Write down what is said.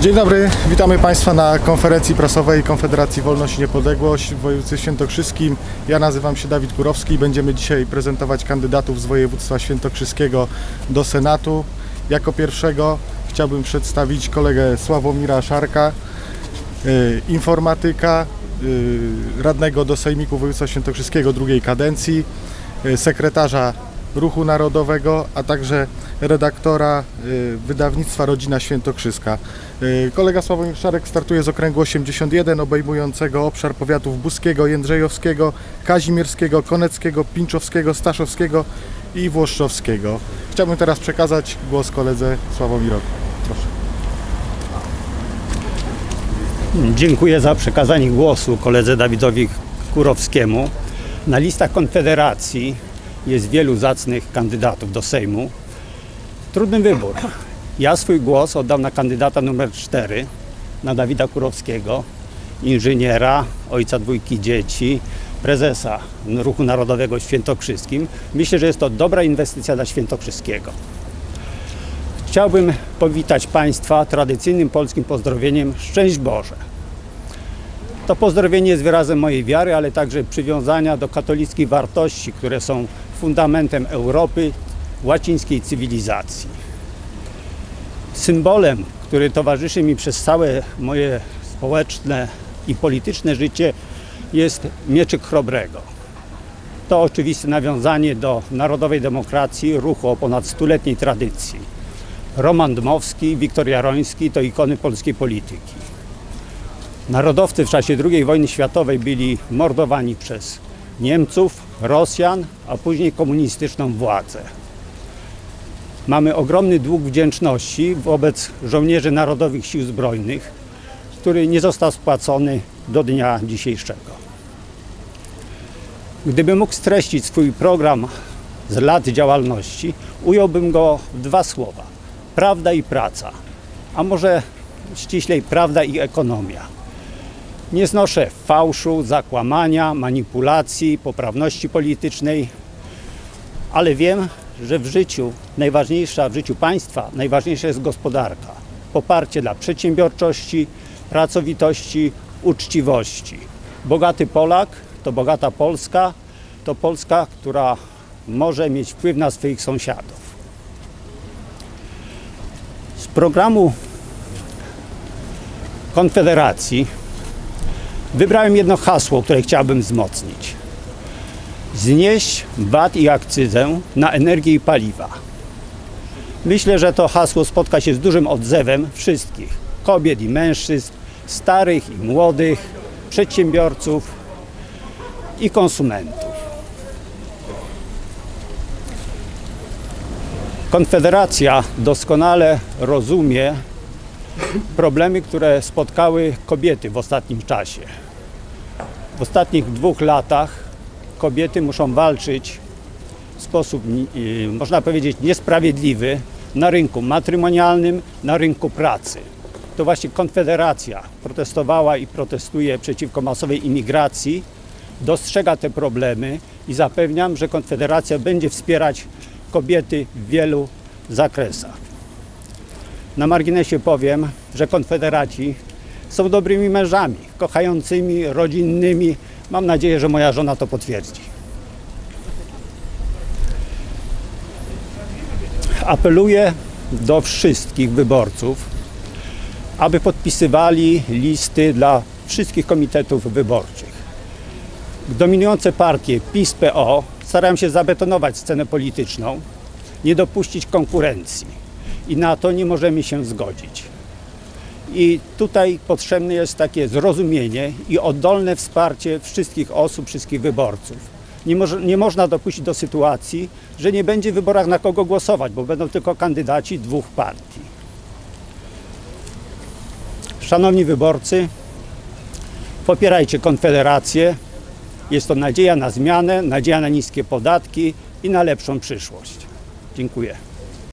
Dzień dobry, witamy Państwa na konferencji prasowej Konfederacji Wolność i Niepodległość w województwie świętokrzyskim. Ja nazywam się Dawid Kurowski i będziemy dzisiaj prezentować kandydatów z województwa świętokrzyskiego do Senatu. Jako pierwszego chciałbym przedstawić kolegę Sławomira Szarka, y, informatyka, y, radnego do Sejmiku Województwa Świętokrzyskiego drugiej kadencji, y, sekretarza Ruchu Narodowego, a także redaktora y, wydawnictwa Rodzina Świętokrzyska. Y, Kolega Sławomir Szarek startuje z okręgu 81 obejmującego obszar powiatów Buskiego, Jędrzejowskiego, Kazimierskiego, Koneckiego, Pinczowskiego, Staszowskiego i Włoszczowskiego. Chciałbym teraz przekazać głos koledze Sławomirowi. Proszę. Dziękuję za przekazanie głosu koledze Dawidowi Kurowskiemu. Na listach Konfederacji jest wielu zacnych kandydatów do Sejmu. Trudny wybór. Ja swój głos oddam na kandydata numer 4, na Dawida Kurowskiego, inżyniera, ojca dwójki dzieci, prezesa Ruchu Narodowego Świętokrzyskim. Myślę, że jest to dobra inwestycja dla Świętokrzyskiego. Chciałbym powitać Państwa tradycyjnym polskim pozdrowieniem Szczęść Boże. To pozdrowienie jest wyrazem mojej wiary, ale także przywiązania do katolickich wartości, które są fundamentem Europy, łacińskiej cywilizacji. Symbolem, który towarzyszy mi przez całe moje społeczne i polityczne życie jest mieczyk chrobrego. To oczywiste nawiązanie do narodowej demokracji, ruchu o ponad stuletniej tradycji. Roman Dmowski, Wiktor Jaroński to ikony polskiej polityki. Narodowcy w czasie II wojny światowej byli mordowani przez Niemców, Rosjan, a później komunistyczną władzę. Mamy ogromny dług wdzięczności wobec żołnierzy Narodowych Sił Zbrojnych, który nie został spłacony do dnia dzisiejszego. Gdybym mógł streścić swój program z lat działalności, ująłbym go w dwa słowa: prawda i praca, a może ściślej prawda i ekonomia. Nie znoszę fałszu, zakłamania, manipulacji, poprawności politycznej, ale wiem, że w życiu najważniejsza, w życiu państwa najważniejsza jest gospodarka. Poparcie dla przedsiębiorczości, pracowitości, uczciwości. Bogaty Polak to bogata Polska, to Polska, która może mieć wpływ na swoich sąsiadów. Z programu Konfederacji wybrałem jedno hasło, które chciałbym wzmocnić. Znieść VAT i akcyzę na energię i paliwa. Myślę, że to hasło spotka się z dużym odzewem wszystkich kobiet i mężczyzn, starych i młodych, przedsiębiorców i konsumentów. Konfederacja doskonale rozumie problemy, które spotkały kobiety w ostatnim czasie. W ostatnich dwóch latach kobiety muszą walczyć w sposób, y, można powiedzieć, niesprawiedliwy na rynku matrymonialnym, na rynku pracy. To właśnie Konfederacja protestowała i protestuje przeciwko masowej imigracji, dostrzega te problemy i zapewniam, że Konfederacja będzie wspierać kobiety w wielu zakresach. Na marginesie powiem, że konfederaci są dobrymi mężami, kochającymi, rodzinnymi. Mam nadzieję, że moja żona to potwierdzi. Apeluję do wszystkich wyborców, aby podpisywali listy dla wszystkich komitetów wyborczych. Dominujące partie PiS, PO starają się zabetonować scenę polityczną, nie dopuścić konkurencji i na to nie możemy się zgodzić. I tutaj potrzebne jest takie zrozumienie i oddolne wsparcie wszystkich osób, wszystkich wyborców. Nie, nie można dopuścić do sytuacji, że nie będzie w wyborach na kogo głosować, bo będą tylko kandydaci dwóch partii. Szanowni wyborcy, popierajcie Konfederację. Jest to nadzieja na zmianę, nadzieja na niskie podatki i na lepszą przyszłość. Dziękuję.